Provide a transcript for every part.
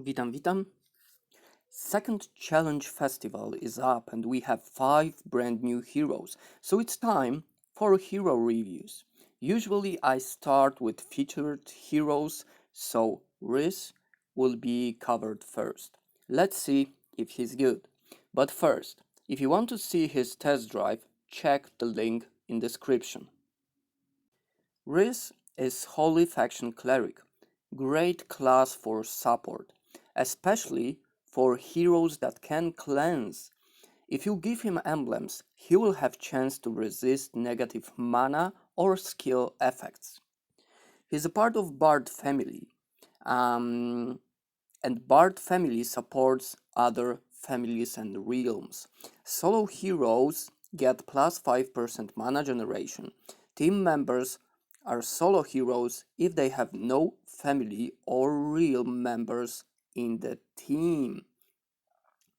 Witam, witam. Second challenge festival is up and we have five brand new heroes. So it's time for hero reviews. Usually I start with featured heroes, so Riz will be covered first. Let's see if he's good. But first, if you want to see his test drive, check the link in description. Riz is Holy Faction Cleric, great class for support, especially for heroes that can cleanse. If you give him emblems, he will have chance to resist negative mana or skill effects. He's a part of Bard family, um, and Bard family supports other families and realms. Solo heroes get plus 5% mana generation. Team members are solo heroes if they have no family or real members in the team.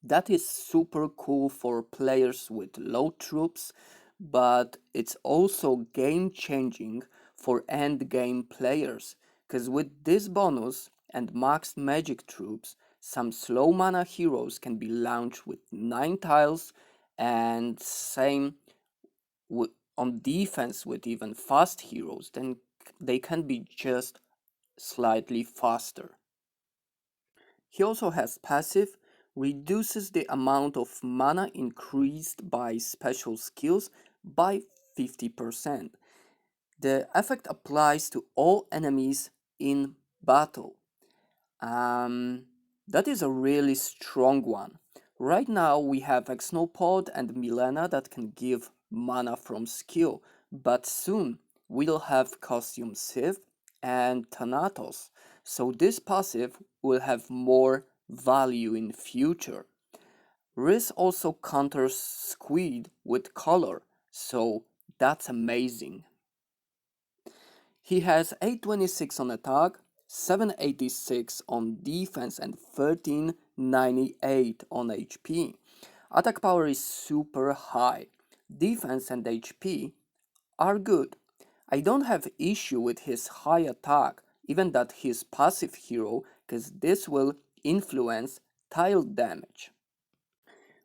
That is super cool for players with low troops, but it's also game changing for end game players because with this bonus and maxed magic troops, some slow mana heroes can be launched with 9 tiles and same on defense with even fast heroes, then they can be just slightly faster. He also has passive, reduces the amount of mana increased by special skills by 50%. The effect applies to all enemies in battle. Um, that is a really strong one. Right now we have Exnopod and Milena that can give mana from skill, but soon we'll have Costume Sith and Thanatos, so this passive will have more value in future. Riz also counters Squid with color, so that's amazing. He has 826 on attack, 786 on defense, and 1398 on HP. Attack power is super high. Defense and HP are good. I don't have issue with his high attack, even that he's passive hero, because this will influence tile damage.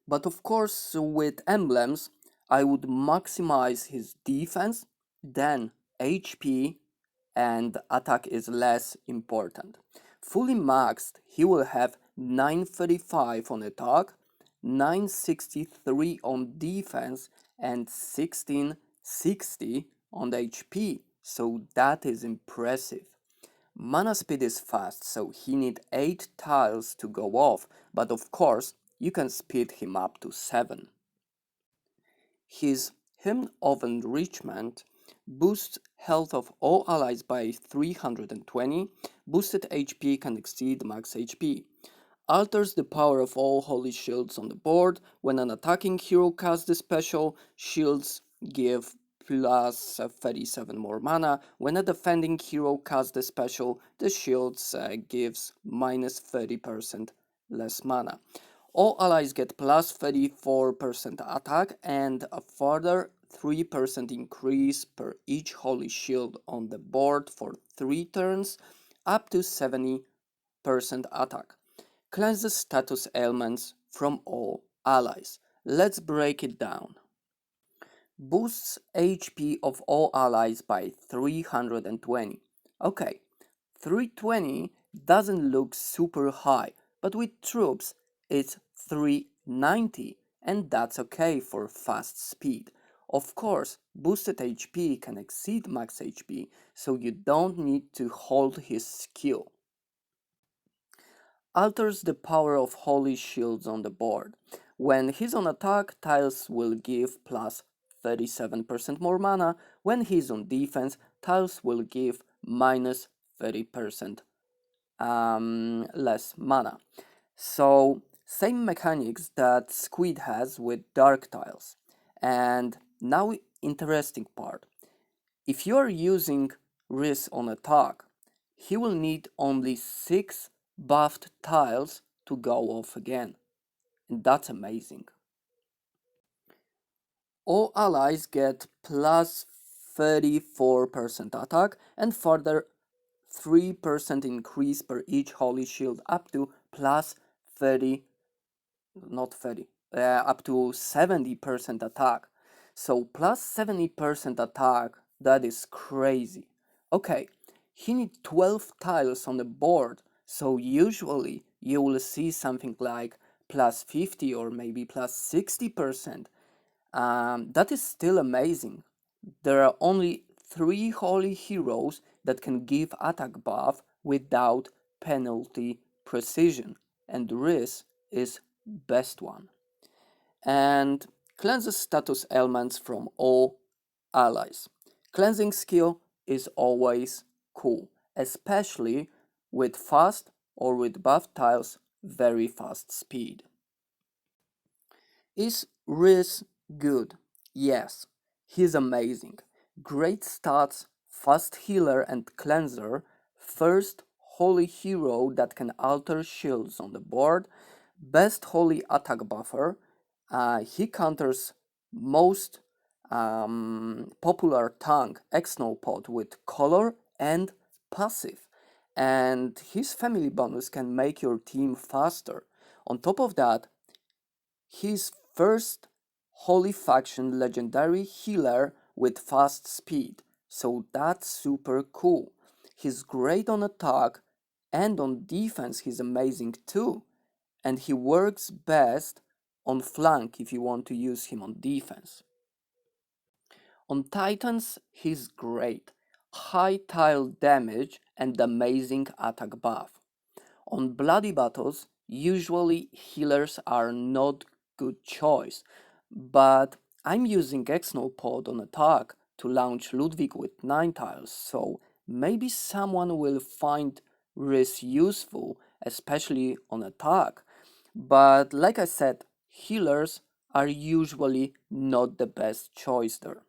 But of course, with emblems, I would maximize his defense, then HP, and attack is less important. Fully maxed, he will have 935 on attack, 963 on defense, and 1660 on the HP, so that is impressive. Mana speed is fast, so he need 8 tiles to go off, but of course, you can speed him up to 7. His Hymn of Enrichment boosts health of all allies by 320, boosted HP can exceed max HP. Alters the power of all holy shields on the board. When an attacking hero casts the special, shields give plus uh, 37 more mana. When a defending hero casts the special, the shields uh, gives minus 30% less mana. All allies get plus 34% attack and a further 3% increase per each holy shield on the board for 3 turns, up to 70% attack. Cleanses status ailments from all allies. Let's break it down. Boosts HP of all allies by 320. Okay, 320 doesn't look super high, but with troops it's 390 and that's okay for fast speed. Of course, boosted HP can exceed max HP, so you don't need to hold his skill. Alters the power of holy shields on the board. When he's on attack, tiles will give plus 37% more mana. When he's on defense, tiles will give minus 30% um, less mana. So, same mechanics that Squid has with dark tiles. And now, interesting part. If you are using Riz on attack, he will need only 6 buffed tiles to go off again. And that's amazing. All allies get plus 34% attack and further 3% increase per each holy shield up to plus 30 not 30 uh, up to 70% attack. So plus 70% attack that is crazy. Okay he need 12 tiles on the board so usually you will see something like plus 50 or maybe plus 60% um, that is still amazing there are only three holy heroes that can give attack buff without penalty precision, and Riz is best one. And cleanses status elements from all allies. Cleansing skill is always cool, especially with fast or with buff tiles very fast speed. Is Riz good? Yes, he's amazing. Great stats, fast healer and cleanser, first holy hero that can alter shields on the board, best holy attack buffer. Uh, he counters most um, popular tongue, Exnopod with color and passive. And his family bonus can make your team faster. On top of that, his first Holy Faction legendary healer with fast speed, so that's super cool. He's great on attack and on defense he's amazing too. And he works best on flank if you want to use him on defense. On Titans, he's great. High tile damage and amazing attack buff. On Bloody Battles, usually healers are not good choice, but I'm using Exnopod on attack to launch Ludwig with 9 tiles, so maybe someone will find Riz useful, especially on attack. But like I said, healers are usually not the best choice there.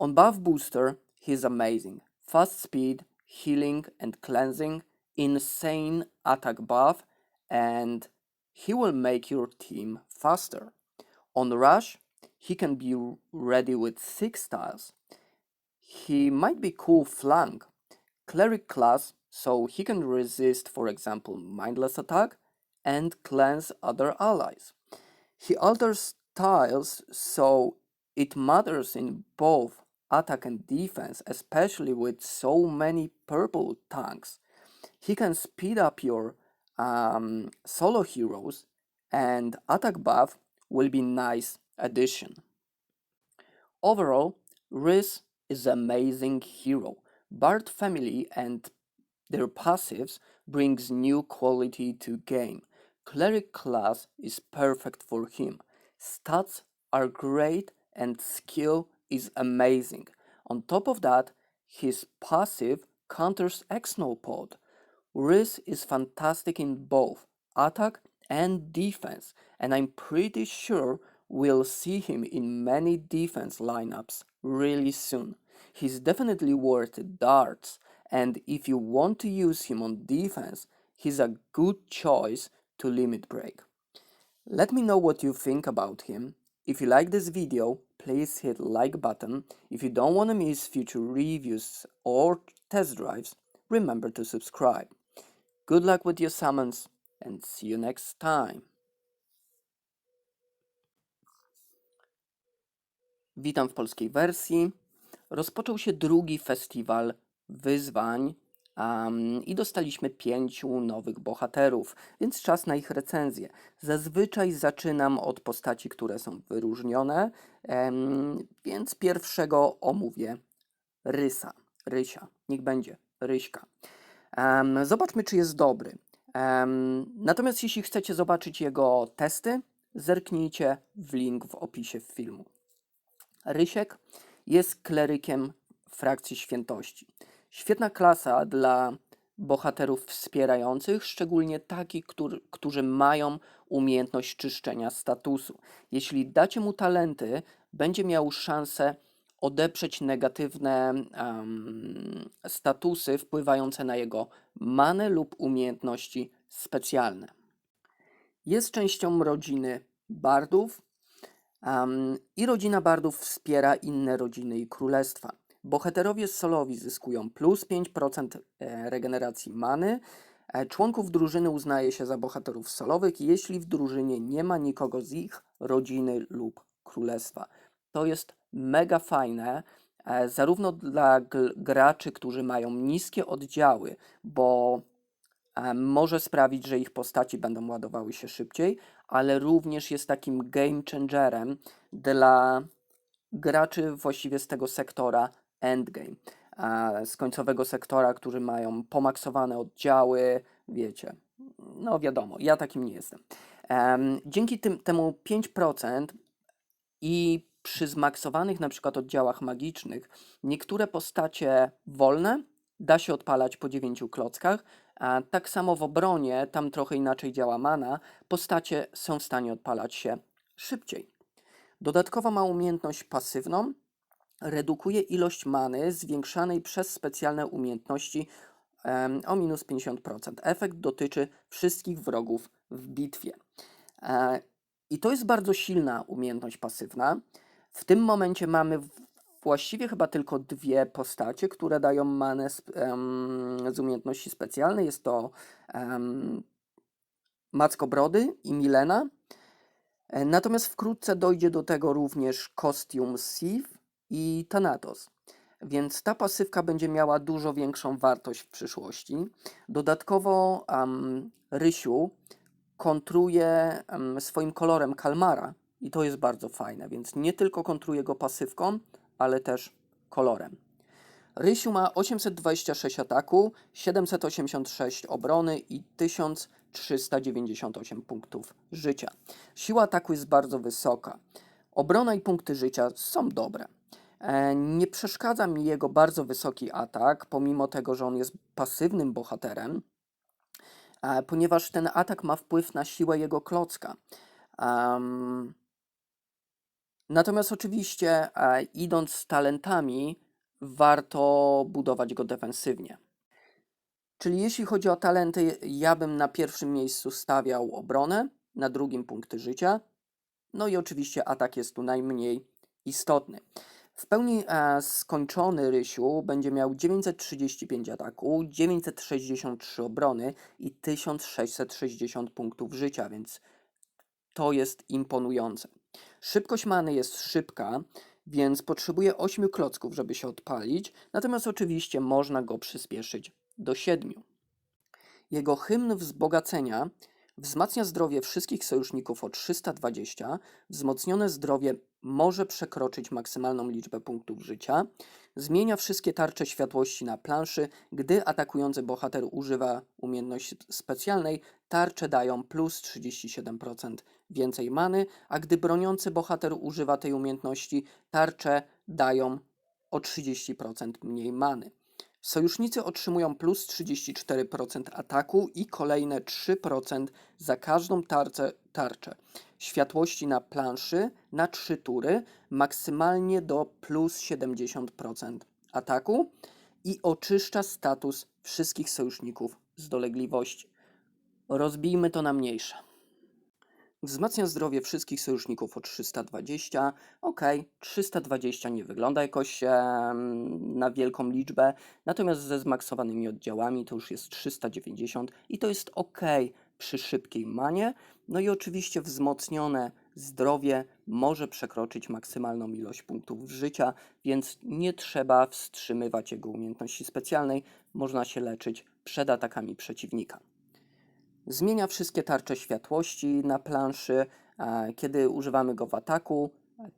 On buff booster, he's amazing. Fast speed, healing and cleansing, insane attack buff, and he will make your team faster. On the rush, he can be ready with 6 tiles. He might be cool flank, cleric class, so he can resist, for example, mindless attack and cleanse other allies. He alters tiles, so it matters in both attack and defense, especially with so many purple tanks. He can speed up your um, solo heroes, and attack buff will be nice addition. Overall, Riz is amazing hero. Bard family and their passives brings new quality to game. Cleric class is perfect for him. Stats are great and skill is amazing. On top of that, his passive counters Exnopod. Riz is fantastic in both attack and defense, and I'm pretty sure we'll see him in many defense lineups really soon. He's definitely worth darts, and if you want to use him on defense, he's a good choice to limit break. Let me know what you think about him. If you like this video, please hit like button. If you don't want to miss future reviews or test drives, remember to subscribe. Good luck with your summons and see you next time. Witam w polskiej wersji. Rozpoczął się drugi festiwal wyzwań um, i dostaliśmy pięciu nowych bohaterów, więc czas na ich recenzję. Zazwyczaj zaczynam od postaci, które są wyróżnione, um, więc pierwszego omówię Rysa. Rysia, niech będzie Ryśka. Um, zobaczmy, czy jest dobry. natomiast jeśli chcecie zobaczyć jego testy, zerknijcie w link w opisie filmu. Rysiek jest klerykiem frakcji świętości. Świetna klasa dla bohaterów wspierających, szczególnie takich, który, którzy mają umiejętność czyszczenia statusu. Jeśli dacie mu talenty, będzie miał szansę odeprzeć negatywne um, statusy wpływające na jego manę lub umiejętności specjalne. Jest częścią rodziny bardów, Um, I rodzina Bardów wspiera inne rodziny i królestwa. Bohaterowie solowi zyskują plus 5% e, regeneracji many. E, Członków drużyny uznaje się za bohaterów solowych, jeśli w drużynie nie ma nikogo z ich rodziny lub królestwa. To jest mega fajne, e, zarówno dla graczy, którzy mają niskie oddziały, bo może sprawić, że ich postaci będą ładowały się szybciej, ale również jest takim game changerem dla graczy właściwie z tego sektora endgame, z końcowego sektora, którzy mają pomaksowane oddziały, wiecie. No wiadomo, ja takim nie jestem. Em, dzięki tym, temu 5% i przy zmaksowanych na przykład oddziałach magicznych niektóre postacie wolne da się odpalać po 9 klockach, a tak samo w obronie, tam trochę inaczej działa mana, postacie są w stanie odpalać się szybciej. Dodatkowo ma umiejętność pasywną, redukuje ilość many zwiększanej przez specjalne umiejętności o minus 50%. Efekt dotyczy wszystkich wrogów w bitwie. E, I to jest bardzo silna umiejętność pasywna. W tym momencie mamy właściwie chyba tylko dwie postacie, które dają manę z, em, z umiejętności specjalnej. Jest to um, Mackobrody i Milena. E, Natomiast wkrótce dojdzie do tego również kostium Sif i Thanatos. Więc ta pasywka będzie miała dużo większą wartość w przyszłości. Dodatkowo um, Rysiu kontruje em, swoim kolorem kalmara i to jest bardzo fajne, więc nie tylko kontruje go pasywką, ale też kolorem. Rysiu ma 826 ataku, 786 obrony i 1398 punktów życia. Siła ataku jest bardzo wysoka. Obrona i punkty życia są dobre. E, Nie przeszkadza mi jego bardzo wysoki atak, pomimo tego, że on jest pasywnym bohaterem, e, ponieważ ten atak ma wpływ na siłę jego klocka. Natomiast oczywiście, e, idąc z talentami, warto budować go defensywnie. Czyli jeśli chodzi o talenty, ja bym na pierwszym miejscu stawiał obronę, na drugim punkty życia, no i oczywiście atak jest tu najmniej istotny. W pełni e, skończony Rysiu będzie miał 935 ataku, 963 obrony i 1660 punktów życia, więc to jest imponujące. Szybkość many jest szybka, więc potrzebuje 8 klocków, żeby się odpalić, natomiast oczywiście można go przyspieszyć do 7. Jego hymn wzbogacenia wzmacnia zdrowie wszystkich sojuszników o 320. Wzmocnione zdrowie może przekroczyć maksymalną liczbę punktów życia. Zmienia wszystkie tarcze światłości na planszy. Gdy atakujący bohater używa umiejętności specjalnej, tarcze dają plus 37% więcej many, a gdy broniący bohater używa tej umiejętności, tarcze dają o 30% mniej many. Sojusznicy otrzymują plus 34% ataku i kolejne 3% za każdą tarczę, tarczę. Światłości na planszy na 3 tury, maksymalnie do plus 70% ataku i oczyszcza status wszystkich sojuszników z dolegliwości. Rozbijmy to na mniejsze. Wzmacnia zdrowie wszystkich sojuszników o 320. Ok, 320 nie wygląda jakoś na wielką liczbę, natomiast ze zmaksowanymi oddziałami to już jest 390 i to jest ok przy szybkiej manie. No i oczywiście wzmocnione zdrowie może przekroczyć maksymalną ilość punktów życia, więc nie trzeba wstrzymywać jego umiejętności specjalnej, można się leczyć przed atakami przeciwnika. Zmienia wszystkie tarcze światłości na planszy. Kiedy używamy go w ataku,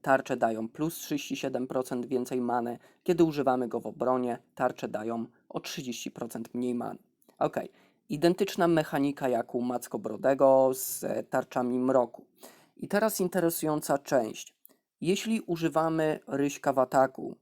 tarcze dają plus 37% więcej many. Kiedy używamy go w obronie, tarcze dają o 30% mniej many. Ok, identyczna mechanika jak u Mackobrodego z e, tarczami mroku. I teraz interesująca część. Jeśli używamy ryśka w ataku,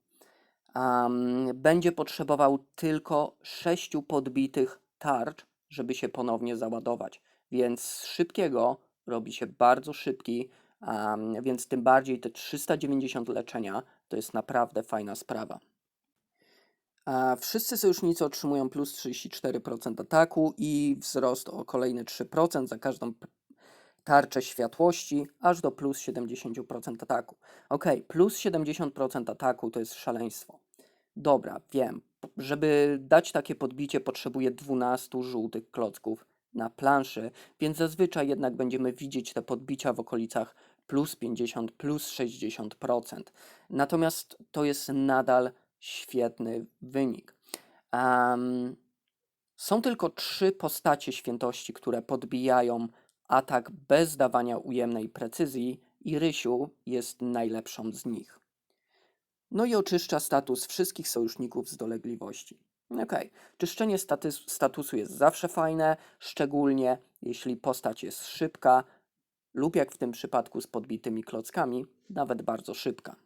am, będzie potrzebował tylko 6 podbitych tarcz, żeby się ponownie załadować. Więc z szybkiego robi się bardzo szybki, am, więc tym bardziej te 390 leczenia to jest naprawdę fajna sprawa. A wszyscy sojusznicy otrzymują plus 34% ataku i wzrost o kolejne 3% za każdą tarczę światłości, aż do plus 70% ataku. Ok, plus 70% ataku to jest szaleństwo. Dobra, wiem. Żeby dać takie podbicie, potrzebuję 12 żółtych klocków na planszy, więc zazwyczaj jednak będziemy widzieć te podbicia w okolicach plus 50, plus 60%. Natomiast to jest nadal świetny wynik. Em, są tylko trzy postacie świętości, które podbijają atak bez dawania ujemnej precyzji i Rysiu jest najlepszą z nich. No i oczyszcza status wszystkich sojuszników z dolegliwości. Okej, czyszczenie statusu jest zawsze fajne, szczególnie jeśli postać jest szybka lub jak w tym przypadku z podbitymi klockami, nawet bardzo szybka.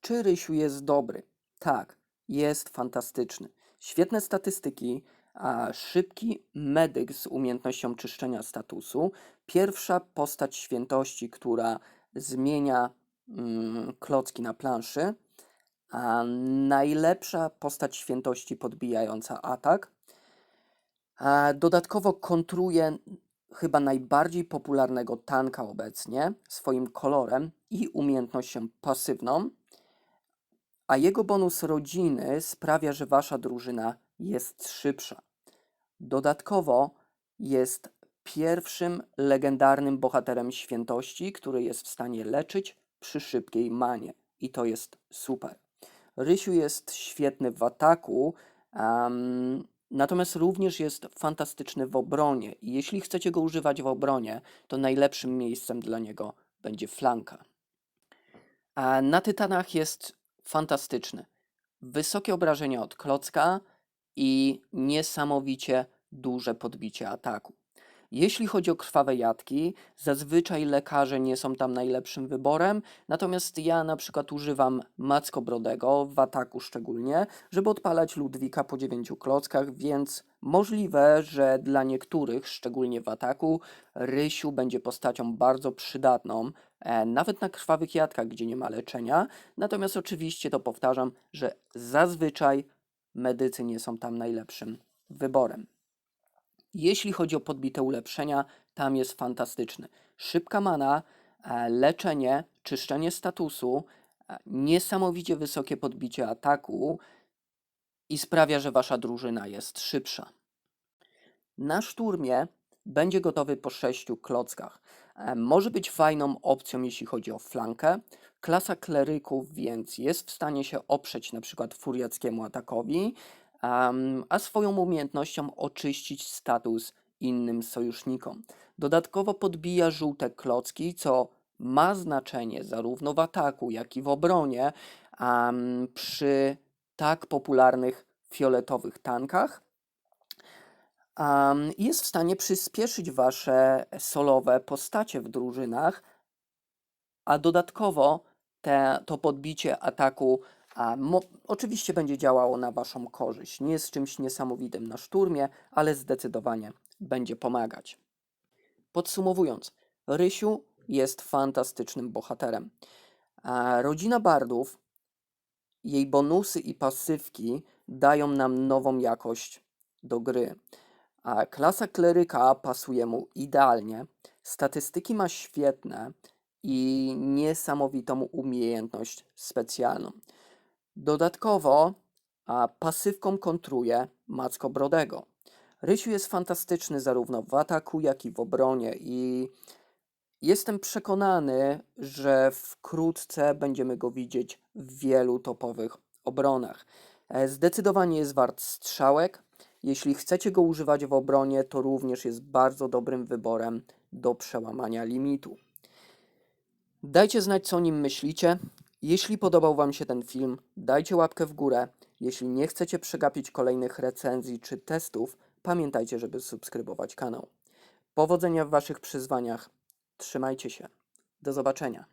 Czy Rysiu jest dobry? Tak, jest fantastyczny. Świetne statystyki, a szybki medyk z umiejętnością czyszczenia statusu, pierwsza postać świętości, która zmienia klocki na planszy, a najlepsza postać świętości podbijająca atak. A dodatkowo kontruje chyba najbardziej popularnego tanka obecnie swoim kolorem i umiejętnością pasywną, a jego bonus rodziny sprawia, że wasza drużyna jest szybsza. Dodatkowo jest pierwszym legendarnym bohaterem świętości, który jest w stanie leczyć przy szybkiej manie. I to jest super. Rysiu jest świetny w ataku, em, natomiast również jest fantastyczny w obronie. I jeśli chcecie go używać w obronie, to najlepszym miejscem dla niego będzie flanka. A na Tytanach jest fantastyczny. Wysokie obrażenia od klocka i niesamowicie duże podbicie ataku. Jeśli chodzi o krwawe jatki, zazwyczaj lekarze nie są tam najlepszym wyborem, natomiast ja na przykład używam Mackobrodego, w ataku szczególnie, żeby odpalać Ludwika po 9 klockach, więc możliwe, że dla niektórych, szczególnie w ataku, Rysiu będzie postacią bardzo przydatną, e, nawet na krwawych jatkach, gdzie nie ma leczenia. Natomiast oczywiście to powtarzam, że zazwyczaj medycy nie są tam najlepszym wyborem. Jeśli chodzi o podbite ulepszenia, tam jest fantastyczny. Szybka mana, e, leczenie, czyszczenie statusu, e, niesamowicie wysokie podbicie ataku i sprawia, że wasza drużyna jest szybsza. Na szturmie będzie gotowy po sześciu klockach. E, Może być fajną opcją, jeśli chodzi o flankę. Klasa kleryków więc jest w stanie się oprzeć na przykład furiackiemu atakowi, em, a swoją umiejętnością oczyścić status innym sojusznikom. Dodatkowo podbija żółte klocki, co ma znaczenie zarówno w ataku, jak i w obronie em, przy tak popularnych fioletowych tankach. Um, jest w stanie przyspieszyć wasze solowe postacie w drużynach, a dodatkowo te, to podbicie ataku a, oczywiście będzie działało na waszą korzyść. Nie jest czymś niesamowitym na szturmie, ale zdecydowanie będzie pomagać. Podsumowując, Rysiu jest fantastycznym bohaterem. A rodzina Bardów, jej bonusy i pasywki dają nam nową jakość do gry. A klasa kleryka pasuje mu idealnie. Statystyki ma świetne i niesamowitą umiejętność specjalną. Dodatkowo a, pasywką kontruje Macko Brodego. Rysiu jest fantastyczny zarówno w ataku, jak i w obronie i jestem przekonany, że wkrótce będziemy go widzieć w wielu topowych obronach. E, Zdecydowanie jest wart strzałek. Jeśli chcecie go używać w obronie, to również jest bardzo dobrym wyborem do przełamania limitu. Dajcie znać, co o nim myślicie. Jeśli podobał Wam się ten film, dajcie łapkę w górę. Jeśli nie chcecie przegapić kolejnych recenzji czy testów, pamiętajcie, żeby subskrybować kanał. Powodzenia w Waszych przyzwaniach. Trzymajcie się. Do zobaczenia.